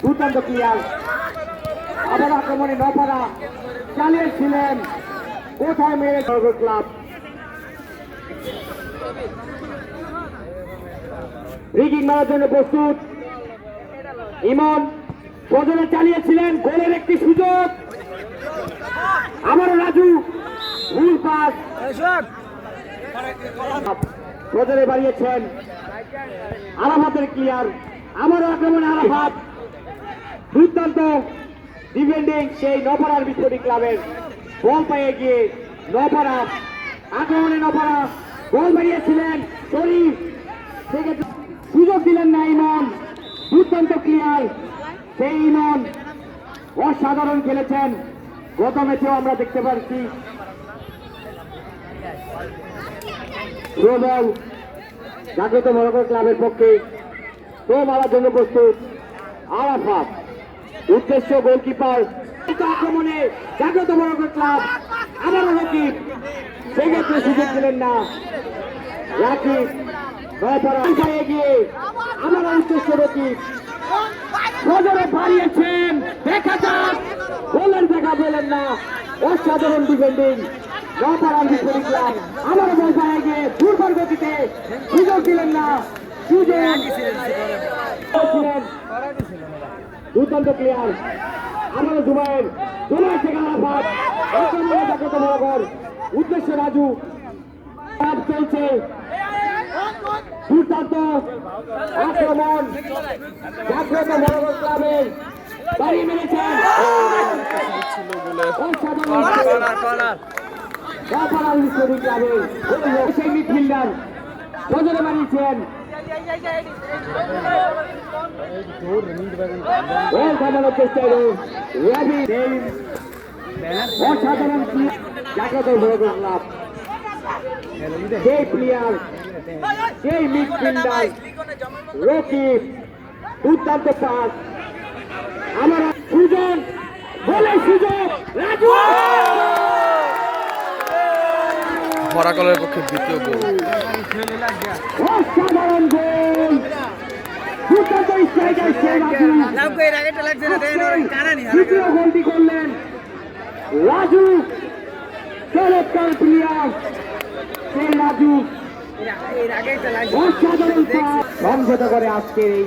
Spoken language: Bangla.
দুর্দান্ত আবার আক্রমণে চালিয়েছিলেন। কোথায় মেরে ক্লাব? মারার জন্য প্রস্তুত। ইমন প্রজনে চালিয়েছিলেন, গোলের একটি সুযোগ। আবারও রাজু, ভুল পাস। প্রজনে বাড়িয়েছেন। আরাফাতের ক্লিয়ার। আমারও আরাফাত দুর্দান্ত ডিফেন্ডিং সেই নপাড়ার বিপ্লবী ক্লাবের বল পেয়ে গিয়ে নপাড়া আক্রমণে নপাড়া বল বাড়িয়েছিলেন শরীফ। সুযোগ দিলেন না ইমন। দুর্দান্ত ক্লিয়ার সেই ইমন অসাধারণ খেলেছেন। গত ম্যাচেও আমরা দেখতে পাচ্ছি। জাগ্রত মরকর ক্লাবের পক্ষে। তো মারার জন্য প্রস্তুত। আরাফাত। উদ্দেশ্য গোলকিপার আক্রমণে জাগ্রত মরকর ক্লাব আবারও রকিব। সেক্ষেত্রে সুযোগ দিলেন না। রাকিব দেখা না। অসাধারণ গিয়ে দুর্বল গতিতে সুযোগ দিলেন না। সুযোগ। দুর্দান্ত প্লেয়ার আবারও জুবাইর জাগ্রত মহাগর উদ্দেশ্য রাজু। কাজ চলছে। দুর্দান্ত আক্রমণ। জাগ্রত মহাগর ক্লাবের বাড়ি মেরেছেন সেই মিডফিল্ডার। নজরে বানিয়েছেন গোল থামানোর চেষ্টা হলো রবি সেই অসাধারণ player, জাগ্রত মহাগর ক্লাব সেই প্লেয়ার সেই মিডফিল্ডার রকিব দুর্দান্ত পাস আমার সুজন বলে সুযোগ রাজু! ভরাকলের পক্ষে দ্বিতীয় গোল। অসাধারণ গোল! দুর্দান্ত স্ট্রাইকার সেই রাজু দ্বিতীয় গোলটি করলেন রাজু চমৎকার প্লেয়ার সেই রাজু অসাধারণ পাস করে আজকের এই